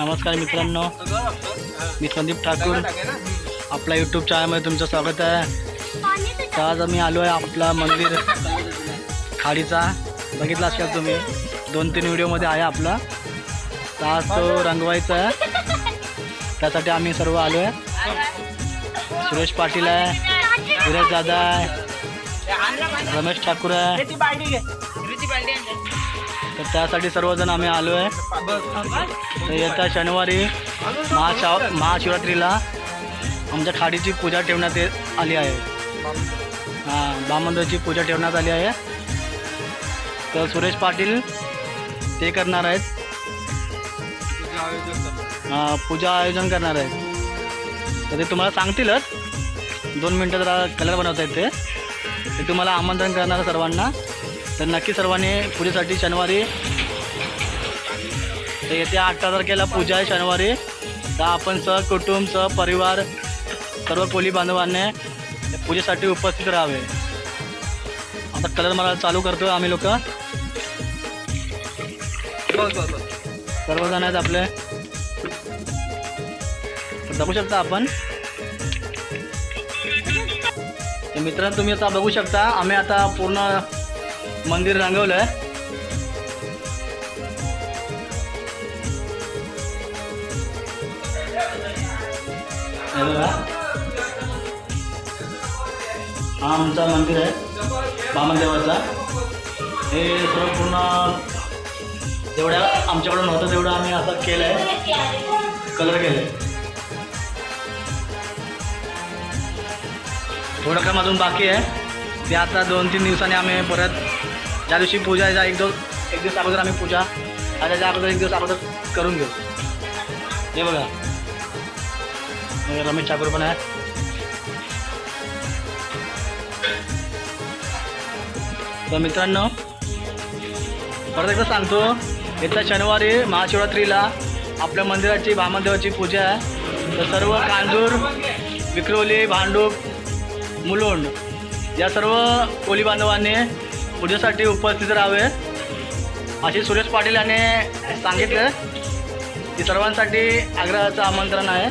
नमस्कार मित्रांनो. मी संदीप ठाकूर. आपल्या यूट्यूब चॅनलमध्ये तुमचं स्वागत आहे. तर आज आम्ही आलो आहे आपला मंदिर खाडीचा. बघितला असाल तुम्ही. दोन तीन व्हिडिओमध्ये आहे आपला. तर आज तो रंगवायचा आहे. त्यासाठी आम्ही सर्व आलो आहे. सुरेश पाटील आहे. धीरज दादा आहे. रमेश ठाकूर आहे. तर त्यासाठी सर्वजण आम्ही आलो आहे. तर येत्या शनिवारी महाशा महाशिवरात्रीला आमच्या खाडीची पूजा ठेवण्यात येत आली आहे. हां बामंदरची पूजा ठेवण्यात आली आहे. तर सुरेश पाटील ते करणार आहेत. हां पूजा आयोजन करणार आहेत. तर ते तुम्हाला सांगतीलच. दोन मिनटं जरा कलर बनवता येते. ते तुम्हाला आमंत्रण करणार आहे सर्वांना. तर नक्की सर्वांनी पूजेसाठी शनिवारी तर येत्या आठ तारखेला पूजा आहे शनिवारी. तर आपण सहकुटुंब सहपरिवार सर्व कोली बांधवांनी पूजेसाठी उपस्थित राहावे. आता कलर मला चालू करतो आम्ही लोक. सर्वजण आहेत आपले. बघू शकता आपण. मित्रांनो तुम्ही आता बघू शकता आम्ही आता पूर्ण मंदिर रंगवलं आहे हा आमचा मंदिर आहे बामनदेवाचा हे सर्व पूर्ण जेवढ्या आमच्याकडून होतं तेवढं आम्ही असं केलं आहे कलर केलं आहे थोडं काम अजून बाकी आहे. ते आता दोन तीन दिवसांनी आम्ही परत ज्या दिवशी पूजा आहे एक दोन एक दिवस अगोदर आम्ही पूजा आणि त्याच्या अगोदर एक दिवस अगोदर करून घेऊ. हे बघा. रमेश ठाकूर पण आहे तर मित्रांनो परत एकदा सांगतो येत्या शनिवारी महाशिवरात्रीला आपल्या मंदिराची भामदेवाची पूजा आहे. तर सर्व कांजूर विक्रोली भांडूप मुलुंड या सर्व कोली बांधवांनी पूजेसाठी उपस्थित राहावे. असे सुरेश पाटील यांनी सांगितलं. की सर्वांसाठी आग्रहाचं आमंत्रण आहे.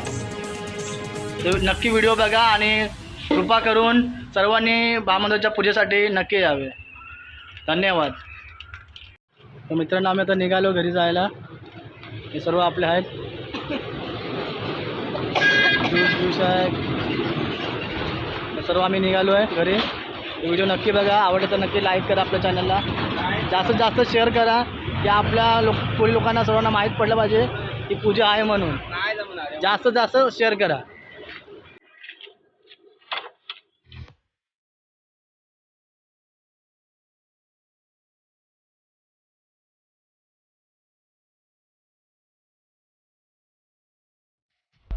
ते नक्की व्हिडिओ बघा आणि कृपा करून सर्वांनी बामंदच्या पूजेसाठी नक्की यावे. धन्यवाद. तर मित्रांनो आम्ही आता निघालो घरी जायला. हे सर्व आपले आहेत. ज्यूस ज्यूस आहे सर्व आम्ही निघालो आहे घरी. व्हिडिओ नक्की बघा. आवडलं तर नक्की लाईक करा आपल्या चॅनलला जास्तीत जास्त शेअर करा. की आपल्या लोक कोळी लोकांना सर्वांना माहीत पडलं पाहिजे की पूजा आहे म्हणून. जास्तीत जास्त शेअर करा.